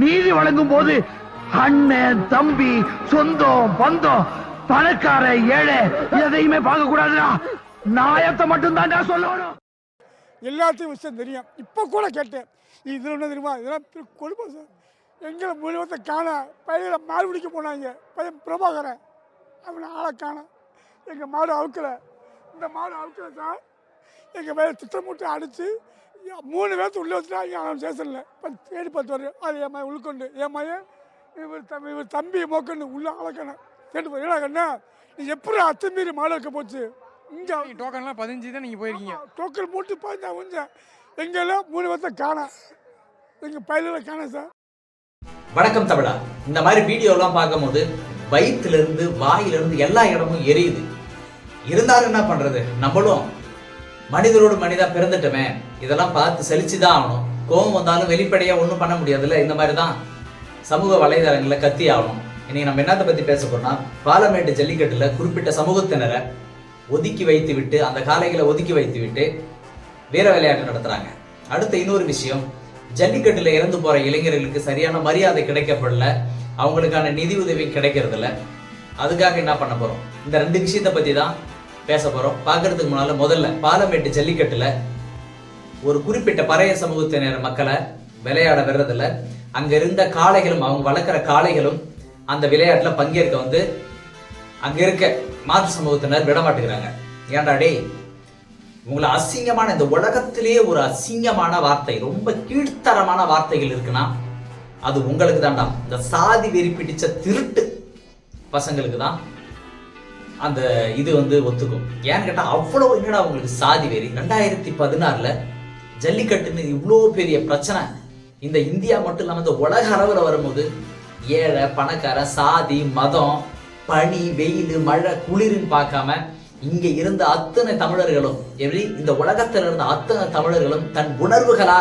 நீதி வழங்கும் போது அண்ணன் தம்பி சொந்தம் பந்தம் பணக்கார ஏழை எதையுமே பார்க்க கூடாதுடா நாயத்தை மட்டும் தான்டா சொல்லணும். எல்லாத்தையும் விஷயம் தெரியும். இப்போ கூட கேட்டேன். இதில் என்ன தெரியுமா? இதெல்லாம் கொடுப்போம் சார். எங்களை முழுவத்தை காண. பையனில் மாடு பிடிக்க போனாங்க. பையன் பிரபாகரன். அவனை ஆளை காண. எங்கள் மாடு அவுக்கலை. இந்த மாடு அவுக்கலை சார். எங்கள் மேலே திட்டமிட்டு அடித்து மூணு பேர்த்து உள்ளே வச்சுட்டாங்க அவன் ஸ்டேஷனில் இப்போ தேடி பார்த்து வரும் அது என் மகன் உள்கொண்டு என் மகன் இவர் தம்பி இவர் தம்பி மோக்கன்னு உள்ள ஆளக்கணும் தேடி போய் ஏடா கண்ணா நீ எப்படி அத்துமீறி மாடு வைக்க போச்சு? இங்கே நீங்க டோக்கன்லாம் பதினஞ்சு தான் நீங்கள் போயிருக்கீங்க. டோக்கன் போட்டு பார்த்தா கொஞ்சம் எங்கெல்லாம் மூணு வருஷத்தை காணோம் எங்கள் பயிலில் காணோம் சார் வணக்கம் தமிழா. இந்த மாதிரி வீடியோலாம் பார்க்கும்போது வயிற்றுல இருந்து வாயில இருந்து எல்லா இடமும் எரியுது. இருந்தாலும் என்ன பண்றது? நம்மளும் மனிதரோடு மனிதா பிறந்துட்டோமே இதெல்லாம் பார்த்து செழிச்சு தான் ஆகணும். கோபம் வந்தாலும் வெளிப்படையா ஒன்றும் பண்ண முடியாதுல்ல இந்த மாதிரி தான் சமூக வலைதளங்களில் கத்தி ஆகணும். இன்னைக்கு நம்ம என்னத்தை பத்தி பேச போறோம்னா பாலமேட்டு ஜல்லிக்கட்டுல குறிப்பிட்ட சமூகத்தினரை ஒதுக்கி வைத்து விட்டு அந்த காளைகளை ஒதுக்கி வைத்து விட்டு வீர விளையாட்டு நடத்துறாங்க. அடுத்த இன்னொரு விஷயம் ஜல்லிக்கட்டுல இறந்து போற இளைஞர்களுக்கு சரியான மரியாதை கிடைக்கப்படல அவங்களுக்கான நிதி உதவி கிடைக்கிறதில்ல. அதுக்காக என்ன பண்ண போறோம்? இந்த ரெண்டு விஷயத்தை பத்தி தான் பேச போறோம். பார்க்கறதுக்கு முன்னால முதல்ல பாலமேட்டு ஜல்லிக்கட்டுல ஒரு குறிப்பிட்ட பறைய சமூகத்தினர் மக்களை விளையாட வர்றதில்ல அங்க இருந்த காளைகளும் அவங்க வளர்க்குற காளைகளும் அந்த விளையாட்டுல பங்கேற்க வந்து அங்க இருக்க மாற்று சமூகத்தினர் விட மாட்டேங்கிறாங்க ஏன்டா டேய் உங்களை அசிங்கமான இந்த உலகத்திலேயே ஒரு அசிங்கமான வார்த்தை ரொம்ப கீழ்த்தரமான வார்த்தைகள் இருக்குன்னா அது உங்களுக்கு தான்டா இந்த சாதி வெறி பிடிச்ச திருட்டு பசங்களுக்கு தான் அந்த இது வந்து ஒத்துக்கும். ஏன்னு கேட்டால் அவ்வளோ என்னடா உங்களுக்கு சாதி வெறி? ரெண்டாயிரத்தி பதினாறில் ஜல்லிக்கட்டுன்னு இவ்வளோ பெரிய பிரச்சனை. இந்த இந்தியா மட்டும் இல்லாமல் இந்த உலக அளவில் வரும்போது ஏழை பணக்கார சாதி மதம் பனி வெயில் மழை குளிர்னு பார்க்காம இங்கே இருந்த அத்தனை தமிழர்களும் எப்படி? இந்த உலகத்தில் இருந்த அத்தனை தமிழர்களும் தன் உணர்வுகளா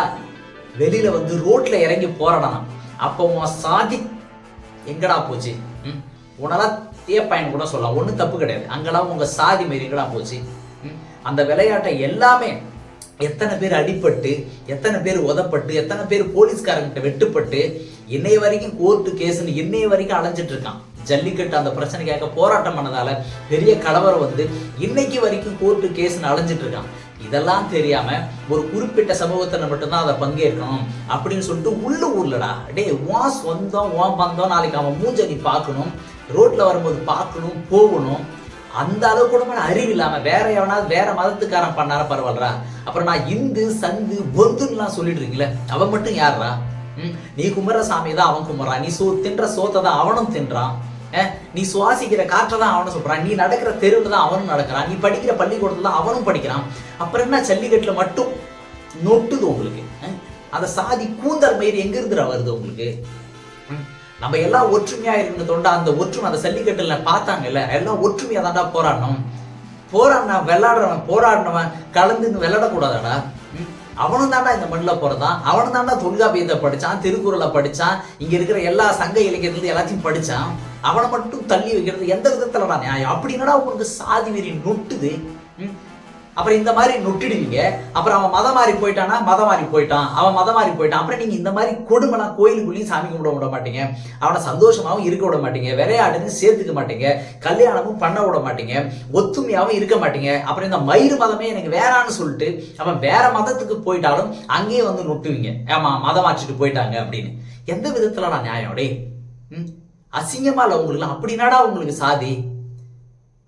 வெளியில வந்து ரோட்ல இறங்கி போராடணும். அப்போ உன் சாதி எங்கடா போச்சு? ம்? உன்னெல்லாம் கூட சொல்லலாம். ஒன்றும் தப்பு கிடையாது. அங்கெல்லாம் உங்கள் சாதி மாரி போச்சு. அந்த விளையாட்டை எல்லாமே எத்தனை பேர் அடிபட்டு எத்தனை பேர் உதப்பட்டு எத்தனை பேர் போலீஸ்காரங்கிட்ட வெட்டுப்பட்டு இன்னைய வரைக்கும் கோர்ட்டு கேஸ்னு இன்னைய வரைக்கும் அலைஞ்சிட்டு இருக்கான். ஜல்லிக்கட்டு அந்த பிரச்சனைக்காக போராட்டம் பண்ணதால பெரிய கலவரம் வந்து இன்னைக்கு வரைக்கும் கோர்ட்டு கேஸ்னு அலைஞ்சிட்டு இருக்கான். இதெல்லாம் தெரியாம ஒரு குறிப்பிட்ட சமூகத்தினர் மட்டும்தான் அதை பங்கேற்கணும் அப்படின்னு சொல்லிட்டு உள்ள ஊர்லடா டேய் உன் சொந்தம் உன் பந்தம் நாளைக்கு அவன் மூஞ்ச நீ பார்க்கணும். ரோட்ல வரும்போது பார்க்கணும் போகணும். அந்த அளவு கூட அறிவு இல்லாமல் வேற எவனாவது வேற மதத்துக்காரன் பண்ணாரா பரவாயில்லரா அப்புறம் நான் இந்து சந்து பொந்துன்னுலாம் சொல்லிட்டு இருக்கீங்களே அவன் மட்டும் யாருடா ம், நீ கும்பிட்ற சாமி தான் அவன் குமரான் நீ சோ தின்ற சோத்தை தான் அவனும் தின்றான். நீ சுவாசிக்கிற காற்றை தான் அவனும் சொல்கிறான் நீ நடக்கிற தெருவில் தான் அவனும் நடக்கிறான். நீ படிக்கிற பள்ளிக்கூடத்தில் தான் அவனும் படிக்கிறான். அப்புறம் என்ன ஜல்லிக்கட்டில் மட்டும் நொட்டுது உங்களுக்கு? அந்த சாதி கூந்தல் மயிறு எங்கிருந்துடா வருது உங்களுக்கு? ம். நம்ம எல்லாம் ஒற்றுமையா இருக்கணும் தொண்டா அந்த ஒற்றுமை அந்த ஜல்லிக்கட்டுல பார்த்தாங்கல்ல எல்லாம் ஒற்றுமையா தாண்டா போராடணும். போராடின விளையாடுறவன் போராடினவன் கலந்து விளையாடக்கூடாதாடா? ம். அவனும் தாண்டா இந்த மண்ணில் பிறந்தான் அவனும் தாண்டா தொல்காப்பியத்தை படிச்சான் திருக்குறளை படிச்சான் இங்க இருக்கிற எல்லா சங்க இலக்கியத்துல எல்லாத்தையும் படிச்சான். அவனை மட்டும் தள்ளி வைக்கிறது எந்த விதத்துலடா நியாயம்? அப்படி என்னடா உங்களுக்கு சாதி வெறி நொட்டுது? அப்புறம் இந்த மாதிரி நொட்டிடுவீங்க. அப்புறம் அவன் மதம் மாறி போயிட்டானா மதம் மாறி போயிட்டான். அவன் மதம் மாறி போயிட்டான். அப்புறம் நீங்க இந்த மாதிரி கொடுமைனா கோயிலுக்குள்ளேயும் சாமி கும்பிட விட மாட்டீங்க. அவனை சந்தோஷமாகவும் இருக்க விட மாட்டீங்க. விளையாட்டுன்னு சேர்த்துக்க மாட்டீங்க. கல்யாணமும் பண்ண விட மாட்டீங்க. ஒத்துமையாகவும் இருக்க மாட்டீங்க. அப்புறம் இந்த மயிறு மதமே எனக்கு வேறான்னு சொல்லிட்டு அவன் வேற மதத்துக்கு போயிட்டாலும் அங்கேயே வந்து நொட்டுவீங்க. ஏமா மதம் மாற்றிட்டு போயிட்டாங்க அப்படின்னு. எந்த விதத்துல நான் நியாயம்? டேய் ம்? அசிங்கமா இல்லை உங்களுக்கு? அப்படின்னாடா உங்களுக்கு சாதி?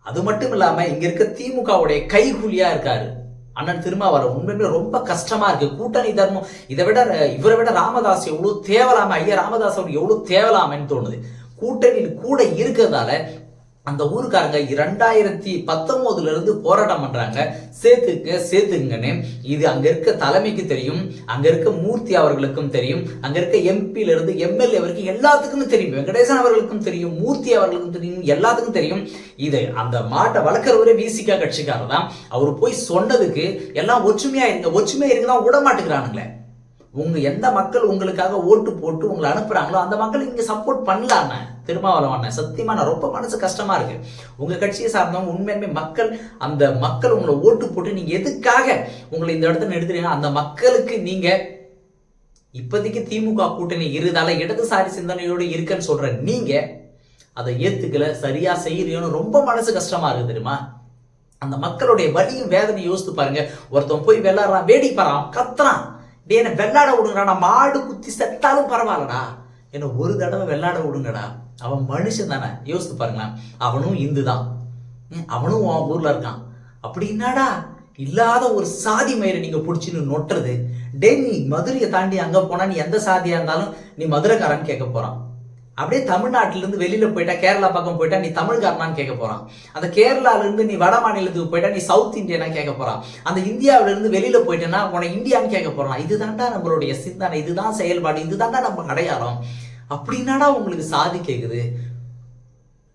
அது மட்டும் இல்லாம இங்க இருக்க திமுகவுடைய கைகூலியா இருக்காரு. அண்ணன் திருமாவளவன். உண்மையுமே ரொம்ப கஷ்டமா இருக்கு. கூட்டணி தர்மம். இதை விட இவரை விட ராமதாஸ் எவ்வளவு தேவலாம ஐயா ராமதாஸ் அவர் எவ்வளவு தேவலாமன்னு தோணுது. கூட்டணியில் கூட இருக்கிறதால அந்த ஊருக்காரங்க இரண்டாயிரத்தி பத்தொன்பதுல இருந்து போராட்டம் பண்றாங்க. சேர்த்துக்க சேர்த்துங்கன்னு இது அங்க இருக்க தலைமைக்கு தெரியும். அங்க இருக்க மூர்த்தி அவர்களுக்கும் தெரியும். அங்க இருக்க எம்பில இருந்து எம்எல்ஏ வரைக்கும் எல்லாத்துக்குமே தெரியும். வெங்கடேசன் அவர்களுக்கும் தெரியும். மூர்த்தி அவர்களுக்கும் தெரியும். எல்லாத்துக்கும் தெரியும். இது அந்த மாட்டை வளர்க்குறவரே விசிகா கட்சிக்காரர் தான். அவர் போய் சொன்னதுக்கு எல்லாம் ஒற்றுமையா இருங்க ஒற்றுமையா இருக்குதான் விட மாட்டேங்கிறானுங்களே. உங்க எந்த மக்கள் உங்களுக்காக ஓட்டு போட்டு உங்களை அனுப்புறாங்களோ அந்த மக்கள் இங்க சப்போர்ட் பண்ணலான்னு திருமாவளவன் சத்தியமா நான் ரொம்ப மனசு கஷ்டமா இருக்கு. உங்க கட்சியை சார்ந்தவங்க உண்மையுமே மக்கள் அந்த மக்கள் உங்களை ஓட்டு போட்டு நீங்க எதுக்காக உங்களை இந்த இடத்துல நிறுத்துறீங்க? அந்த மக்களுக்கு நீங்க இப்போதைக்கு திமுக கூட்டணி இருதால இடதுசாரி சிந்தனையோடு இருக்குன்னு சொல்ற நீங்க அதை ஏத்துக்கல சரியா செய்யறியோன்னு ரொம்ப மனசு கஷ்டமா இருக்கு தெரியுமா? அந்த மக்களுடைய வலியும் வேதனையும் யோசித்து பாருங்க. ஒருத்தன் போய் வெள்ளாடுறான் வேடிக்கை பாறான் கத்துறான். டே என்ன வெள்ளாட விடுங்கடா நான் மாடு குத்தி செத்தாலும் பரவாயில்லடா. என்ன ஒரு தடவை விளாட விடுங்கடா. அவன் மனுஷன் தானே. யோசித்து பாருங்களேன். அவனும் இந்து தான் அவனும் அவன் ஊர்ல இருக்கான். அப்படி என்னடா? இல்லாத ஒரு சாதி மயிரை நீங்க பிடிச்சின்னு நொட்டுறது. டே நீ மதுரையை தாண்டி அங்க போனா நீ எந்த சாதியா இருந்தாலும் நீ மதுரைக்காரன் கேட்க போறான். அப்படியே தமிழ்நாட்டிலேருந்து இருந்து போயிட்டா கேரளா பக்கம் போயிட்டா நீ தமிழ்காரனான்னு கேட்க போகிறான் அந்த கேரளாலேருந்து நீ வட மாநிலத்துக்கு போயிட்டா நீ சவுத் இந்தியனா கேட்க போகிறான் அந்த இந்தியாவிலேருந்து வெளியில் போயிட்டேன்னா உன இந்தியான்னு கேட்க போகிறான் இதுதான்டா நம்மளுடைய சிந்தனை. இதுதான் செயல்பாடு. இதுதான்டா நம்ம அடையாளம். அப்படின்னாடா உங்களுக்கு சாதி கேக்குது?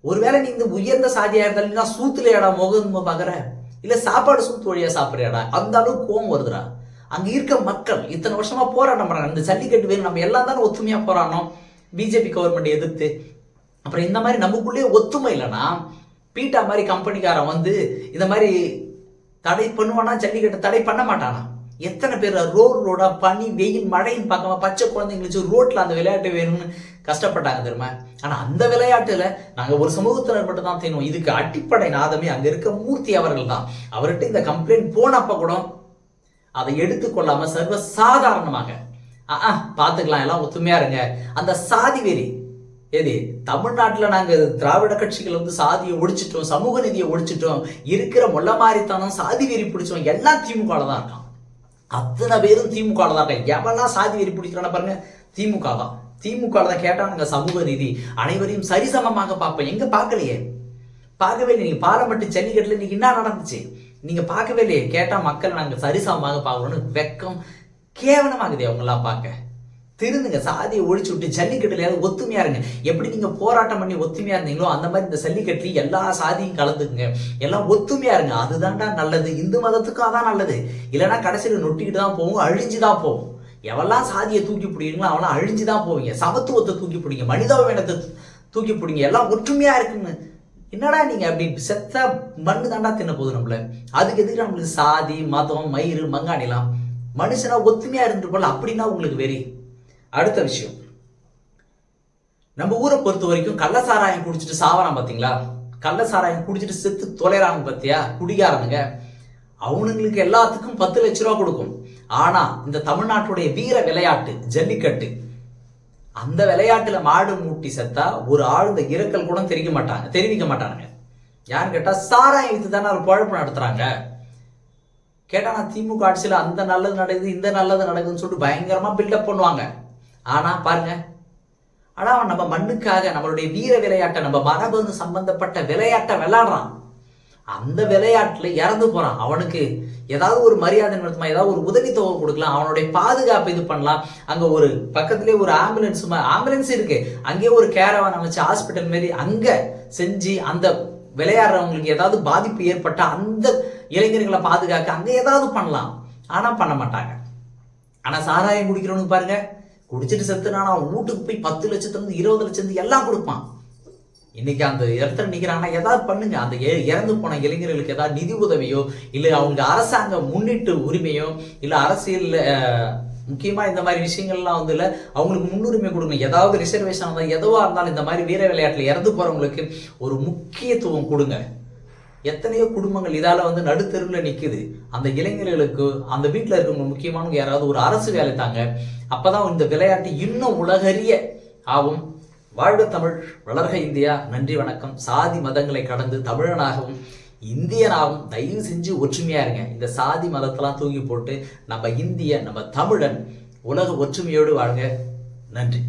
ஒருவேளை நீ இந்த உயர்ந்த சாதியா இருந்தாலும் சூத்துல ஏடா முகம் பாக்குற? இல்ல சாப்பாடு சூத்து வழியா சாப்பிட்றியாடா? அந்த அளவுக்கு கோவம் வருதுடா. அங்க இருக்க மக்கள் இத்தனை வருஷமா போராட்டம் பண்றாங்க. இந்த ஜல்லிக்கட்டு வேணும். நம்ம எல்லாம் தானே ஒத்துமையா போராடணும். பிஜேபி கவர்மெண்ட் எதிர்த்து. அப்புறம் இந்த மாதிரி நமக்குள்ளேயே ஒத்துமை இல்லைன்னா பீட்டா மாதிரி கம்பெனிக்காரன் வந்து இந்த மாதிரி தடை பண்ணுவானா ஜல்லிக்கட்டு தடை பண்ண மாட்டானா? எத்தனை பேர் ரோடு ரோடாக பனி வெயில் மழைன்னு பார்க்காம பச்சை குழந்தைங்களுக்கு ரோட்டில் அந்த விளையாட்டு வேணும்னு கஷ்டப்பட்டாங்க தெரியுமா? ஆனால் அந்த விளையாட்டில் நாங்கள் ஒரு சமூகத்தினர் மட்டும் தான் தெரியும் இதுக்கு அடிப்படை நாதமே அங்கே இருக்க மூர்த்தி அவர்கள் தான் அவர்கிட்ட இந்த கம்ப்ளைண்ட் போனப்ப கூட அதை எடுத்துக்கொள்ளாமல் சர்வ சாதாரணமாக ஆ பார்த்துக்கலாம் எல்லாம் ஒத்துமையாக இருங்க. அந்த சாதி வெறி எது தமிழ்நாட்டில் நாங்கள் திராவிட கட்சிகள் வந்து சாதியை ஒழிச்சிட்டோம் சமூக நீதியை ஒழிச்சிட்டோம் இருக்கிற மொல்ல மாதிரித்தனம் சாதி வெறி பிடிச்சோம் எல்லாம் திமுகவில் தான் இருக்கான். அத்தனை பேரும் திமுக தான் எவெல்லாம் சாதி வெறி பிடிக்கிறான பாருங்க திமுக தான். திமுக தான் கேட்டானுங்க சமூக நீதி. அனைவரையும் சரிசமமாக பார்ப்போம். எங்க பார்க்கலையே? பார்க்கவே இல்லை நீங்க பாலமட்டு ஜல்லிக்கட்டுல இன்னைக்கு என்ன நடந்துச்சு? நீங்க பார்க்கவே இல்லையே? கேட்டா மக்கள் நாங்கள் சரிசமமாக பார்க்கணும்னு வெக்கம் கேவலமாகுது அவங்களாம் பார்க்க. திருந்துங்க. சாதியை ஒழிச்சு விட்டு ஜல்லிக்கட்டுலையாவது ஒத்துமையா இருங்க. எப்படி நீங்க போராட்டம் பண்ணி ஒத்துமையா இருந்தீங்களோ அந்த மாதிரி இந்த ஜல்லிக்கட்டுல எல்லா சாதியும் கலந்துக்குங்க. எல்லாம் ஒத்துமையா இருங்க. அதுதான்டா நல்லது. இந்து மதத்துக்கும் அதான் நல்லது. இல்லைன்னா கடைசியில் நொட்டிக்கிட்டு தான் போகும் அழிஞ்சு தான் போகும் எவெல்லாம் சாதியை தூக்கி பிடிக்கிறீங்களோ அவெல்லாம் அழிஞ்சு தான் போவீங்க. சமத்துவத்தை தூக்கி பிடிங்க. மனிதாபிமானத்தை தூக்கி பிடிங்க. எல்லாம் ஒற்றுமையா இருக்குன்னு என்னடா நீங்க அப்படி செத்த மண்ணு தாண்டா தின்ன போகுது நம்மள? அதுக்கு எதுக்கு நம்மளுக்கு சாதி மதம் மயிறு மங்காணிலாம் மனுஷனா ஒத்துமையா இருந்துட்டு போல. அப்படின்னா உங்களுக்கு வெறி. அடுத்த விஷயம். நம்ம ஊரை பொறுத்த வரைக்கும் கள்ள சாராயம் குடிச்சிட்டு சாவறான் பாத்தீங்களா? கள்ள சாராயம் குடிச்சிட்டு செத்து தொலைறாங்க பாத்தியா? குடிகாரனுங்க. அவனுங்களுக்கு எல்லாத்துக்கும் பத்து லட்ச ரூபா கொடுக்கும். ஆனா இந்த தமிழ்நாட்டுடைய வீர விளையாட்டு ஜல்லிக்கட்டு அந்த விளையாட்டுல மாடு மூட்டி செத்தா ஒரு ஆழ்ந்த இரக்கல் இறக்கல் கூட தெரிவிக்க மாட்டாங்க தெரிவிக்க மாட்டாங்க யாருன்னு கேட்டா சாராயம் வித்து தானே ஒரு குழப்பம் நடத்துறாங்க. கேட்டா நான் திமுக ஆட்சியில் அந்த நல்லது நடக்குது இந்த நல்லது நடக்குதுன்னு சொல்லிட்டு பயங்கரமா பில்டப் பண்ணுவாங்க. ஆனா பாருங்க. ஆனா அவன் நம்ம மண்ணுக்காக நம்மளுடைய வீர விளையாட்டை நம்ம மரபு சம்பந்தப்பட்ட விளையாட்டை விளையாடுறான் அந்த விளையாட்டுல இறந்து போறான். அவனுக்கு ஏதாவது ஒரு மரியாதை நடத்துமா ஏதாவது ஒரு உதவித்தொகை கொடுக்கலாம். அவனுடைய பாதுகாப்பு இது பண்ணலாம். அங்க ஒரு பக்கத்திலே ஒரு ஆம்புலன்ஸ் ஆம்புலன்ஸ் இருக்கு. அங்கேயே ஒரு கேரவான் அமைச்சு ஹாஸ்பிட்டல் மாரி அங்க செஞ்சு அந்த விளையாடுறவங்களுக்கு ஏதாவது பாதிப்பு ஏற்பட்டால் அந்த இளைஞர்களை பாதுகாக்க அங்க ஏதாவது பண்ணலாம். ஆனா பண்ண மாட்டாங்க. ஆனா சாராயம் குடிக்கிறவனுக்கு பாருங்க குடிச்சிட்டு செத்துனானா வீட்டுக்கு போய் பத்து லட்சத்துலேருந்து இருபது லட்சத்துலேருந்து எல்லாம் கொடுப்பான். இன்னைக்கு அந்த இடத்துல நிக்கிறாங்கன்னா ஏதாவது பண்ணுங்க. அந்த இறந்து போன இளைஞர்களுக்கு ஏதாவது நிதி உதவியோ இல்லை அவங்க அரசாங்க முன்னிட்டு உரிமையோ இல்லை அரசியல் முக்கியமாக முக்கியமா இந்த மாதிரி விஷயங்கள்லாம் வந்து இல்லை அவங்களுக்கு முன்னுரிமை கொடுங்க. ஏதாவது ரிசர்வேஷன் இருந்தால் எதுவா இருந்தாலும் இந்த மாதிரி வீர விளையாட்டுல இறந்து போறவங்களுக்கு ஒரு முக்கியத்துவம் கொடுங்க. எத்தனையோ குடும்பங்கள் இதால் வந்து நடுத்தெருவில் நிற்குது அந்த இளைஞர்களுக்கு அந்த வீட்டில் இருக்கவங்க முக்கியமானவங்க யாராவது ஒரு அரசு வேலை தாங்க. அப்போ தான் இந்த விளையாட்டு இன்னும் உலகறிய ஆகும். வாழ்க தமிழ் வளர்க இந்தியா. நன்றி வணக்கம். சாதி மதங்களை கடந்து தமிழனாகவும் இந்தியனாகவும் தயவு செஞ்சு ஒற்றுமையாக இருங்க. இந்த சாதி மதத்தெல்லாம் தூக்கி போட்டு நம்ம இந்திய நம்ம தமிழன் உலக ஒற்றுமையோடு வாழ்க. நன்றி.